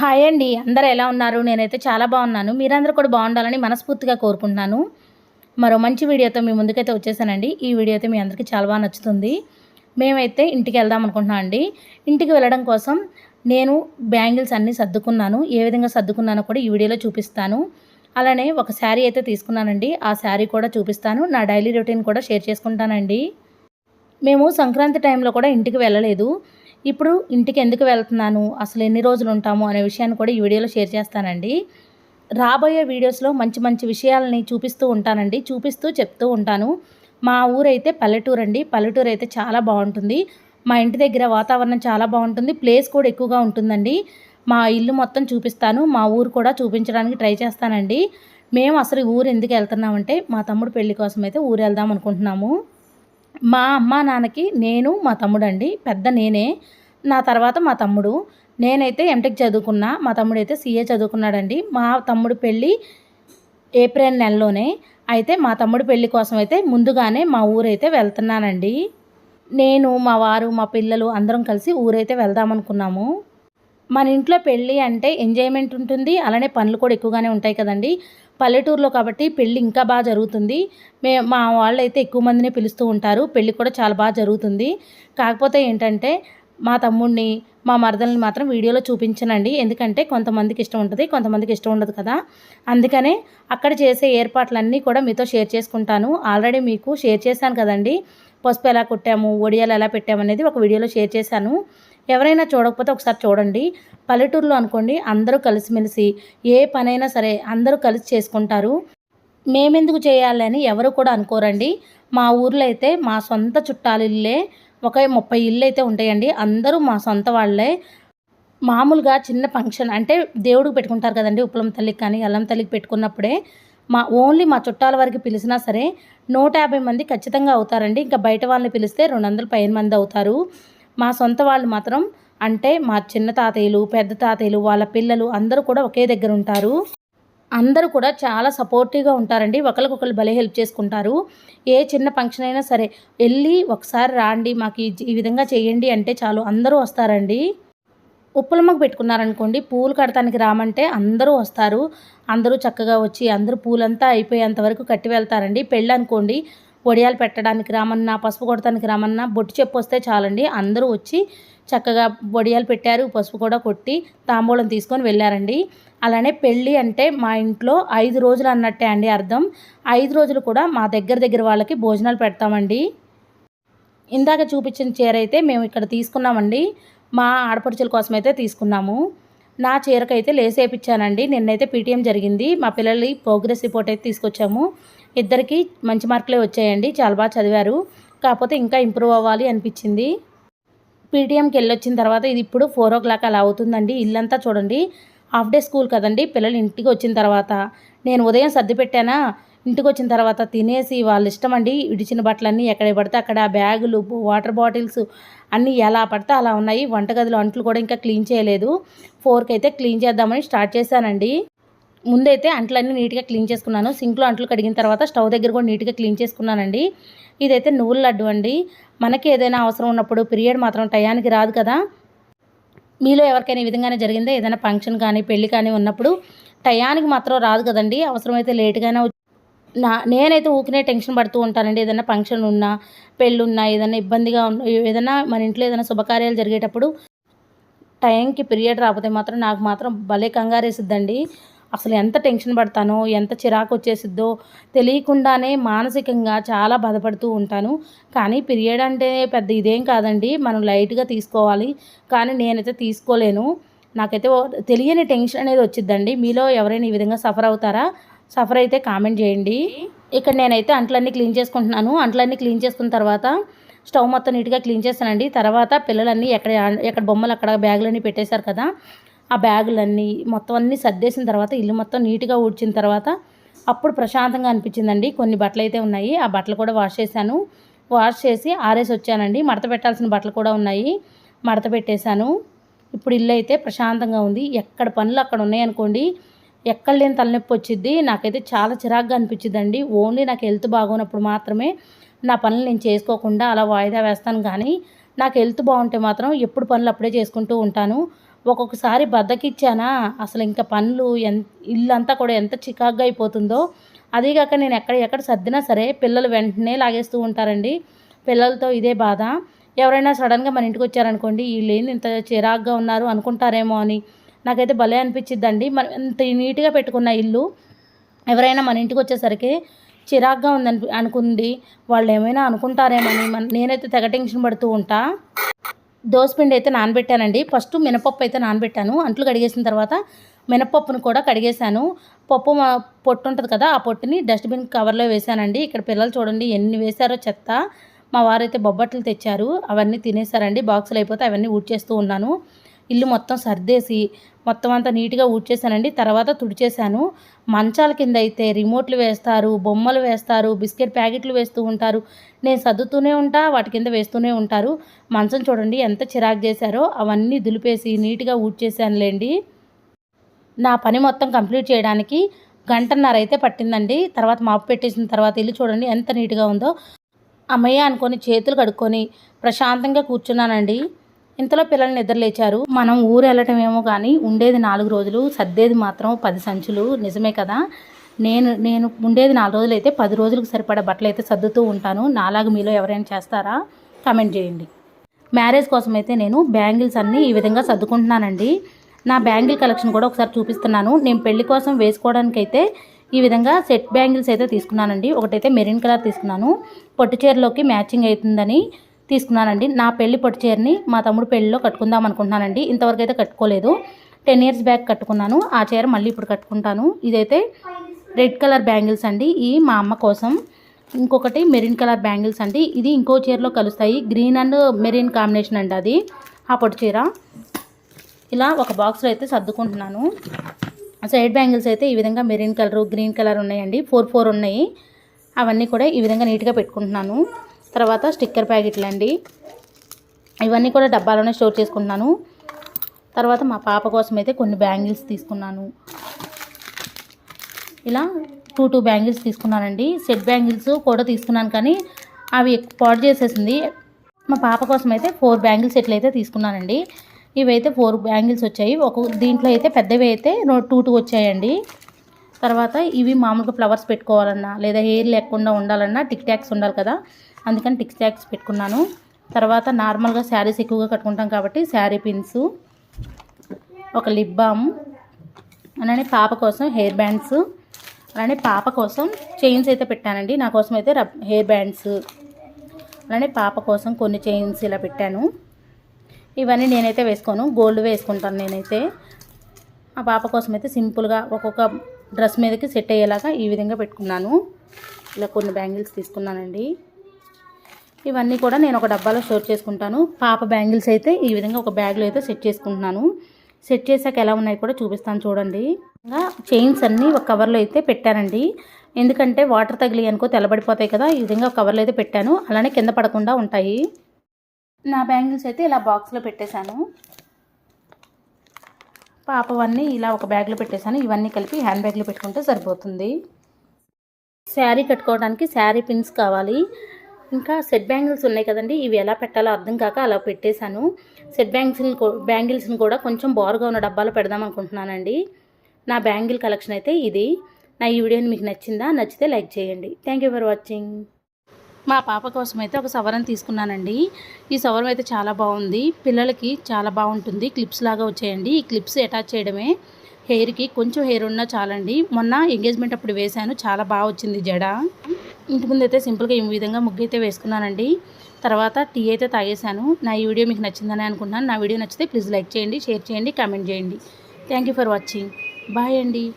Hi అండి. అందరు ఎలా ఉన్నారు? నేనైతే చాలా బాగున్నాను. మీరందరూ కూడా బాగుండాలని మనస్ఫూర్తిగా కోరుకుంటున్నాను. మరో మంచి వీడియోతో మీ ముందుకైతే వచ్చేసానండి. ఈ వీడియో అయితే మీ అందరికీ చాలా బాగా నచ్చుతుంది. మేమైతే ఇంటికి వెళ్దాం అనుకుంటున్నాం అండి. ఇంటికి వెళ్ళడం కోసం నేను బ్యాంగిల్స్ అన్నీ సర్దుకున్నాను. ఏ విధంగా సర్దుకున్నానో కూడా ఈ వీడియోలో చూపిస్తాను. అలానే ఒక శారీ అయితే తీసుకున్నానండి. ఆ శారీ కూడా చూపిస్తాను. నా డైలీ రొటీన్ కూడా షేర్ చేసుకుంటానండి. మేము సంక్రాంతి టైంలో కూడా ఇంటికి వెళ్ళలేదు. ఇప్పుడు ఇంటికి ఎందుకు వెళ్తున్నాను? అసలు ఎన్ని రోజులు ఉంటాము అనే విషయాన్ని కూడా ఈ వీడియోలో షేర్ చేస్తానండి. రాబోయే వీడియోస్లో మంచి మంచి విషయాలని చూపిస్తూ ఉంటానండి. చూపిస్తూ చెప్తూ ఉంటాను. మా ఊరైతే పల్లెటూరు అండి పల్లెటూరు అయితే చాలా బాగుంటుంది. మా ఇంటి దగ్గర వాతావరణం చాలా బాగుంటుంది. ప్లేస్ కూడా ఎక్కువగా ఉంటుందండి. మా ఇల్లు మొత్తం చూపిస్తాను. మా ఊరు కూడా చూపించడానికి ట్రై చేస్తానండి. మేము అసలు ఊరు ఎందుకు వెళ్తున్నామంటే మా తమ్ముడు పెళ్ళి కోసం అయితే ఊరు వెళ్దాం అనుకుంటున్నాము. మా అమ్మ నాన్నకి నేను మా తమ్ముడు అండి పెద్ద నేనే. నా తర్వాత మా తమ్ముడు. నేనైతే ఎంటెక్ చదువుకున్నా. మా తమ్ముడు అయితే సీఏ చదువుకున్నాడండి. మా తమ్ముడు పెళ్ళి ఏప్రిల్ నెలలోనే. అయితే మా తమ్ముడు పెళ్ళి కోసం అయితే ముందుగానే మా ఊరైతే వెళ్తున్నానండి. నేను మా వారు మా పిల్లలు అందరం కలిసి ఊరైతే వెళ్దామనుకున్నాము. మన ఇంట్లో పెళ్ళి అంటే ఎంజాయ్మెంట్ ఉంటుంది. అలానే పనులు కూడా ఎక్కువగానే ఉంటాయి కదండి. పల్లెటూరులో కాబట్టి పెళ్ళి ఇంకా బాగా జరుగుతుంది. మే మా వాళ్ళు అయితే ఎక్కువ మందిని పిలుస్తూ ఉంటారు. పెళ్ళి కూడా చాలా బాగా జరుగుతుంది. కాకపోతే ఏంటంటే మా తమ్ముడిని మా మరదల్ని మాత్రం వీడియోలో చూపించనండి. ఎందుకంటే కొంతమందికి ఇష్టం ఉంటుంది కొంతమందికి ఇష్టం ఉండదు కదా. అందుకనే అక్కడ చేసే ఏర్పాట్లన్నీ కూడా మీతో షేర్ చేసుకుంటాను. ఆల్రెడీ మీకు షేర్ చేశాను కదండి. పసుపు ఎలా కుట్టాము ఒడియాలు ఎలా పెట్టాము అనేది ఒక వీడియోలో షేర్ చేశాను. ఎవరైనా చూడకపోతే ఒకసారి చూడండి. పల్లెటూరులో అనుకోండి అందరూ కలిసిమెలిసి ఏ పనైనా సరే అందరూ కలిసి చేసుకుంటారు. మేమెందుకు చేయాలి అని ఎవరు కూడా అనుకోరండి. మా ఊర్లో అయితే మా సొంత చుట్టాలు ఇల్లే ఒక ముప్పై ఇల్లు అయితే ఉంటాయండి. అందరూ మా సొంత వాళ్ళే. మామూలుగా చిన్న ఫంక్షన్ అంటే దేవుడికి పెట్టుకుంటారు కదండి ఉప్పలం తల్లికి కానీ అల్లం తల్లికి పెట్టుకున్నప్పుడే. మా ఓన్లీ మా చుట్టాల వరకు పిలిచినా సరే నూట యాభై మంది ఖచ్చితంగా అవుతారండి. ఇంకా బయట వాళ్ళని పిలిస్తే రెండు వందల పైన మంది అవుతారు. మా సొంత వాళ్ళు మాత్రం అంటే మా చిన్న తాతయ్యలు పెద్ద తాతయ్యలు వాళ్ళ పిల్లలు అందరూ కూడా ఒకే దగ్గర ఉంటారు. అందరూ కూడా చాలా సపోర్టివ్గా ఉంటారండి. ఒకరికొకరు భలే హెల్ప్ చేసుకుంటారు. ఏ చిన్న ఫంక్షన్ అయినా సరే వెళ్ళి ఒకసారి రాండి మాకు ఈ విధంగా చేయండి అంటే చాలు అందరూ వస్తారండి. ఉప్పులమ్మకు పెట్టుకున్నారనుకోండి పూలు కడతానికి రామంటే అందరూ వస్తారు. అందరూ చక్కగా వచ్చి అందరూ పూలంతా అయిపోయేంత వరకు కట్టి వెళ్తారండి. పెళ్ళి అనుకోండి వడియాలు పెట్టడానికి రామన్నా పసుపు కొడతానికి రామన్నా బొట్టు చెప్పు వస్తే చాలండి. అందరూ వచ్చి చక్కగా వడియాలు పెట్టారు పసుపు కూడా కొట్టి తాంబూలం తీసుకొని వెళ్ళారండి. అలానే పెళ్ళి అంటే మా ఇంట్లో ఐదు రోజులు అన్నట్టే అండి అర్థం. ఐదు రోజులు కూడా మా దగ్గర దగ్గర వాళ్ళకి భోజనాలు పెడతామండి. ఇందాక చూపించిన చీర అయితే మేము ఇక్కడ తీసుకున్నామండి. మా ఆడపడుచుల కోసం అయితే తీసుకున్నాము. నా చీరకైతే లేసేపించానండి నిన్నైతే పీటీఎం జరిగింది. మా పిల్లలు ప్రోగ్రెస్ రిపోర్ట్ అయితే తీసుకొచ్చాము. ఇద్దరికి మంచి మార్కులే వచ్చాయండి. చాలా బాగా చదివారు. కాకపోతే ఇంకా ఇంప్రూవ్ అవ్వాలి అనిపించింది. పీటీఎంకి వెళ్ళొచ్చిన తర్వాత ఇది ఇప్పుడు ఫోర్ ఓ క్లాక్ అలా అవుతుందండి. ఇల్లంతా చూడండి. హాఫ్ డే స్కూల్ కదండి. పిల్లలు ఇంటికి వచ్చిన తర్వాత. నేను ఉదయం సర్ది పెట్టానా? ఇంటికి వచ్చిన తర్వాత తినేసి వాళ్ళ ఇష్టం అండి. విడిచిన బట్టలన్నీ ఎక్కడ పడితే అక్కడ బ్యాగులు వాటర్ బాటిల్స్ అన్నీ ఎలా పడితే అలా ఉన్నాయి. వంటగదిలో అంట్లు కూడా ఇంకా క్లీన్ చేయలేదు. ఫోర్కి అయితే క్లీన్ చేద్దామని స్టార్ట్ చేశానండి. ముందైతే అంట్లన్నీ నీట్గా క్లీన్ చేసుకున్నాను. సింక్లో అంట్లు కడిగిన తర్వాత స్టవ్ దగ్గర కూడా నీట్గా క్లీన్ చేసుకున్నానండి. ఇదైతే నువ్వుల లడ్డు అండి. మనకి ఏదైనా అవసరం ఉన్నప్పుడు పీరియడ్ మాత్రం టయానికి రాదు కదా. మీలో ఎవరికైనా ఈ విధంగానే జరిగిందే? ఏదైనా ఫంక్షన్ కానీ పెళ్ళి కానీ ఉన్నప్పుడు టయానికి మాత్రం రాదు కదండి. అవసరమైతే లేట్గానే నా నేనైతే ఊకినే టెన్షన్ పడుతూ ఉంటానండి. ఏదైనా ఫంక్షన్ ఉన్నా పెళ్ళున్నా ఏదైనా ఇబ్బందిగా ఉన్న ఏదైనా మన ఇంట్లో ఏదైనా శుభకార్యాలు జరిగేటప్పుడు టైంకి పీరియడ్ రాకపోతే మాత్రం నాకు మాత్రం భలే కంగారేసిద్దండి. అసలు ఎంత టెన్షన్ పడతానో ఎంత చిరాకు వచ్చేసిద్దో తెలియకుండానే మానసికంగా చాలా బాధపడుతూ ఉంటాను. కానీ పీరియడ్ అంటే పెద్ద ఇదేం కాదండి మనం లైట్గా తీసుకోవాలి. కానీ నేనైతే తీసుకోలేను. నాకైతే తెలియని టెన్షన్ అనేది వచ్చిద్దండి. మీలో ఎవరైనా ఈ విధంగా సఫర్ అవుతారా? సఫర్ అయితే కామెంట్ చేయండి. ఇక్కడ నేనైతే అంట్లన్నీ క్లీన్ చేసుకుంటున్నాను. అంట్లన్నీ క్లీన్ చేసుకున్న తర్వాత స్టవ్ మొత్తం నీట్గా క్లీన్ చేస్తానండి. తర్వాత పిల్లలన్నీ ఎక్కడ ఎక్కడ బొమ్మలు అక్కడ బ్యాగులన్నీ పెట్టేశారు కదా ఆ బ్యాగులన్నీ మొత్తం అన్నీ సర్దేసిన తర్వాత ఇల్లు మొత్తం నీట్గా ఊడ్చిన తర్వాత అప్పుడు ప్రశాంతంగా అనిపించిందండి. కొన్ని బట్టలు అయితే ఉన్నాయి. ఆ బట్టలు కూడా వాష్ చేశాను. వాష్ చేసి ఆరేసి వచ్చానండి. మడత పెట్టాల్సిన బట్టలు కూడా ఉన్నాయి. మడత పెట్టేశాను. ఇప్పుడు ఇల్లు అయితే ప్రశాంతంగా ఉంది. ఎక్కడ పనులు అక్కడ ఉన్నాయనుకోండి ఎక్కడ లేని తలనొప్పి వచ్చింది నాకైతే చాలా చిరాగ్గా అనిపించిందండి ఓన్లీ నాకు హెల్త్ బాగున్నప్పుడు మాత్రమే నా పనులు నేను చేసుకోకుండా అలా వాయిదా వేస్తాను. కానీ నాకు హెల్త్ బాగుంటే మాత్రం ఎప్పుడు పనులు అప్పుడే చేసుకుంటూ ఉంటాను. ఒక్కొక్కసారి బద్దకిచ్చానా? అసలు ఇంకా పనులు ఎంత ఇల్లంతా కూడా ఎంత చికాగ్గా అయిపోతుందో. అదీగాక నేను ఎక్కడ ఎక్కడ సర్దినా సరే పిల్లలు వెంటనే లాగేస్తూ ఉంటారండి. పిల్లలతో ఇదే బాధ. ఎవరైనా సడన్గా మన ఇంటికి వచ్చారనుకోండి వీళ్ళు ఏంది ఇంత చిరాగ్గా ఉన్నారు అనుకుంటారేమో అని. నాకైతే భలే అనిపించిద్దండి మనం ఇంత నీట్గా పెట్టుకున్న ఇల్లు. ఎవరైనా మన ఇంటికి వచ్చేసరికి చిరాగ్గా ఉందని అనుకుంది. వాళ్ళు ఏమైనా అనుకుంటారేమని మన నేనైతే తెగ టెన్షన్ పడుతూ ఉంటా. దోసపిండి అయితే నానబెట్టానండి. ఫస్ట్ మినపప్పు అయితే నానబెట్టాను. అంట్లు కడిగేసిన తర్వాత మినపప్పును కూడా కడిగేశాను. పప్పు పొట్టు ఉంటుంది కదా ఆ పొట్టుని డస్ట్బిన్ కవర్లో వేశానండి. ఇక్కడ పిల్లలు చూడండి ఎన్ని వేశారో చెత్త. మా వారైతే బొబ్బట్లు తెచ్చారు. అవన్నీ తినేసారండి బాక్సులు అయిపోతే అవన్నీ ఊడ్చేస్తూ ఉన్నాను. ఇల్లు మొత్తం సర్దేసి మొత్తం అంతా నీట్గా ఊడ్చేసానండి తర్వాత తుడిచేశాను. మంచాల కింద అయితే రిమోట్లు వేస్తారు బొమ్మలు వేస్తారు బిస్కెట్ ప్యాకెట్లు వేస్తూ ఉంటారు. నేను సర్దుతూనే ఉంటా వాటి కింద వేస్తూనే ఉంటారు. మంచం చూడండి ఎంత చిరాకు చేశారో అవన్నీ దులిపేసి నీట్గా ఊడ్చేశానులేండి. నా పని మొత్తం కంప్లీట్ చేయడానికి గంటన్నర అయితే పట్టిందండి. తర్వాత మాపు పెట్టేసిన తర్వాత ఇల్లు చూడండి ఎంత నీట్గా ఉందో. అమ్మయ్య అనుకొని చేతులు కడుక్కొని ప్రశాంతంగా కూర్చున్నానండి. ఇంతలో పిల్లలు నిద్రలేచారు మనం ఊరు వెళ్ళటం ఏమో కానీ ఉండేది నాలుగు రోజులు సర్దేది మాత్రం పది సంచులు నిజమే కదా. నేను నేను ఉండేది నాలుగు రోజులు అయితే పది రోజులకు సరిపడా బట్టలు అయితే సర్దుతూ ఉంటాను. నాలాగా మీలో ఎవరైనా చేస్తారా? కమెంట్ చేయండి. మ్యారేజ్ కోసం అయితే నేను బ్యాంగిల్స్ అన్నీ ఈ విధంగా సర్దుకుంటున్నానండి. నా బ్యాంగిల్ కలెక్షన్ కూడా ఒకసారి చూపిస్తున్నాను. నేను పెళ్ళి కోసం వేసుకోవడానికైతే ఈ విధంగా సెట్ బ్యాంగిల్స్ అయితే తీసుకున్నానండి. ఒకటైతే మెరీన్ కలర్ తీసుకున్నాను. పొట్టు చీరలోకి మ్యాచింగ్ అవుతుందని తీసుకున్నానండి. నా పెళ్ళి పొట్టు చీరని మా తమ్ముడు పెళ్ళిలో కట్టుకుందాం అనుకుంటున్నానండి. ఇంతవరకు అయితే కట్టుకోలేదు. టెన్ ఇయర్స్ బ్యాక్ కట్టుకున్నాను. ఆ చీర మళ్ళీ ఇప్పుడు కట్టుకుంటాను. ఇదైతే రెడ్ కలర్ బ్యాంగిల్స్ అండి. ఈ మా అమ్మ కోసం ఇంకొకటి మెరీన్ కలర్ బ్యాంగిల్స్ అండి. ఇది ఇంకో చీరలో కలుస్తాయి. గ్రీన్ అండ్ మెరీన్ కాంబినేషన్ అండి అది. ఆ పొట్టు చీర. ఇలా ఒక బాక్స్లో అయితే సర్దుకుంటున్నాను. సైడ్ బ్యాంగిల్స్ అయితే ఈ విధంగా మెరీన్ కలర్ గ్రీన్ కలర్ ఉన్నాయండి. ఫోర్ ఫోర్ ఉన్నాయి. అవన్నీ కూడా ఈ విధంగా నీట్గా పెట్టుకుంటున్నాను. తర్వాత స్టిక్కర్ ప్యాకెట్లు అండి ఇవన్నీ కూడా డబ్బాలోనే స్టోర్ చేసుకుంటున్నాను. తర్వాత మా పాప కోసం అయితే కొన్ని బ్యాంగిల్స్ తీసుకున్నాను. ఇలా టూ టూ బ్యాంగిల్స్ తీసుకున్నానండి. సెట్ బ్యాంగిల్స్ కూడా తీసుకున్నాను కానీ అవి పాడు చేసేసింది. మా పాప కోసం అయితే ఫోర్ బ్యాంగిల్స్ సెట్లు అయితే తీసుకున్నానండి. ఇవైతే ఫోర్ బ్యాంగిల్స్ వచ్చాయి. ఒక దీంట్లో అయితే పెద్దవి అయితే టూ టూ వచ్చాయండి. తర్వాత ఇవి మామూలుగా ఫ్లవర్స్ పెట్టుకోవాలన్నా లేదా హెయిర్ లేకుండా ఉండాలన్నా టిక్ ట్యాక్స్ ఉండాలి కదా. అందుకని టిక్ ట్యాక్స్ పెట్టుకున్నాను. తర్వాత నార్మల్గా శారీస్ ఎక్కువగా కట్టుకుంటాం కాబట్టి శారీ పిన్స్ ఒక లిప్ బామ్ అలానే పాప కోసం హెయిర్ బ్యాండ్స్ అలానే పాప కోసం చైన్స్ అయితే పెట్టానండి. నా కోసం అయితే రబ్ హెయిర్ బ్యాండ్స్ అలానే పాప కోసం కొన్ని చైన్స్ ఇలా పెట్టాను. ఇవన్నీ నేనైతే వేసుకోను. గోల్డ్ వేసుకుంటాను నేనైతే. ఆ పాప కోసం అయితే సింపుల్గా ఒక్కొక్క డ్రెస్ మీదకి సెట్ అయ్యేలాగా ఈ విధంగా పెట్టుకున్నాను. ఇలా కొన్ని బ్యాంగిల్స్ తీసుకున్నానండి. ఇవన్నీ కూడా నేను ఒక డబ్బాలో స్టోర్ చేసుకుంటాను. పాప బ్యాంగిల్స్ అయితే ఈ విధంగా ఒక బ్యాగ్లో అయితే సెట్ చేసుకుంటున్నాను. సెట్ చేసాక ఎలా ఉన్నాయి కూడా చూపిస్తాను చూడండి. ఇంకా చైన్స్ అన్నీ ఒక కవర్లో అయితే పెట్టానండి. ఎందుకంటే వాటర్ తగిలి అనుకో తెల్లబడిపోతాయి కదా ఈ విధంగా కవర్లో అయితే పెట్టాను. అలానే కింద పడకుండా ఉంటాయి. నా బ్యాంగిల్స్ అయితే ఇలా బాక్స్లో పెట్టేశాను. పాపవన్నీ ఇలా ఒక బ్యాగ్లో పెట్టేశాను. ఇవన్నీ కలిపి హ్యాండ్ బ్యాగ్లో పెట్టుకుంటే సరిపోతుంది. శారీ కట్టుకోవడానికి శారీ పిన్స్ కావాలి. ఇంకా సెట్ బ్యాంగిల్స్ ఉన్నాయి కదండి. ఇవి ఎలా పెట్టాలో అర్థం కాక అలా పెట్టేశాను. సెట్ బ్యాంగిల్స్ని బ్యాంగిల్స్ని కూడా కొంచెం బారుగా ఉన్న డబ్బాలో పెడదాం అనుకుంటున్నానండి. నా బ్యాంగిల్ కలెక్షన్ అయితే ఇది. నా ఈ వీడియోని మీకు నచ్చిందా? నచ్చితే లైక్ చేయండి. థ్యాంక్ యూ ఫర్ వాచింగ్ మా పాప కోసం అయితే ఒక సవరం తీసుకున్నానండి. ఈ సవరం అయితే చాలా బాగుంది. పిల్లలకి చాలా బాగుంటుంది. క్లిప్స్ లాగా వచ్చాయండి. ఈ క్లిప్స్ అటాచ్ చేయడమే. హెయిర్కి కొంచెం హెయిర్ ఉన్నా చాలండి. మొన్న ఎంగేజ్మెంట్ అప్పుడు వేశాను. చాలా బాగా వచ్చింది జడ. ఇంటి ముందు అయితే సింపుల్గా ఈ విధంగా ముగ్గు అయితే వేసుకున్నానండి. తర్వాత టీ అయితే తాగేశాను. నా ఈ వీడియో మీకు నచ్చిందని అనుకుంటున్నాను. నా వీడియో నచ్చితే ప్లీజ్ లైక్ చేయండి షేర్ చేయండి కామెంట్ చేయండి. Thank for watching. బాయ్ అండి.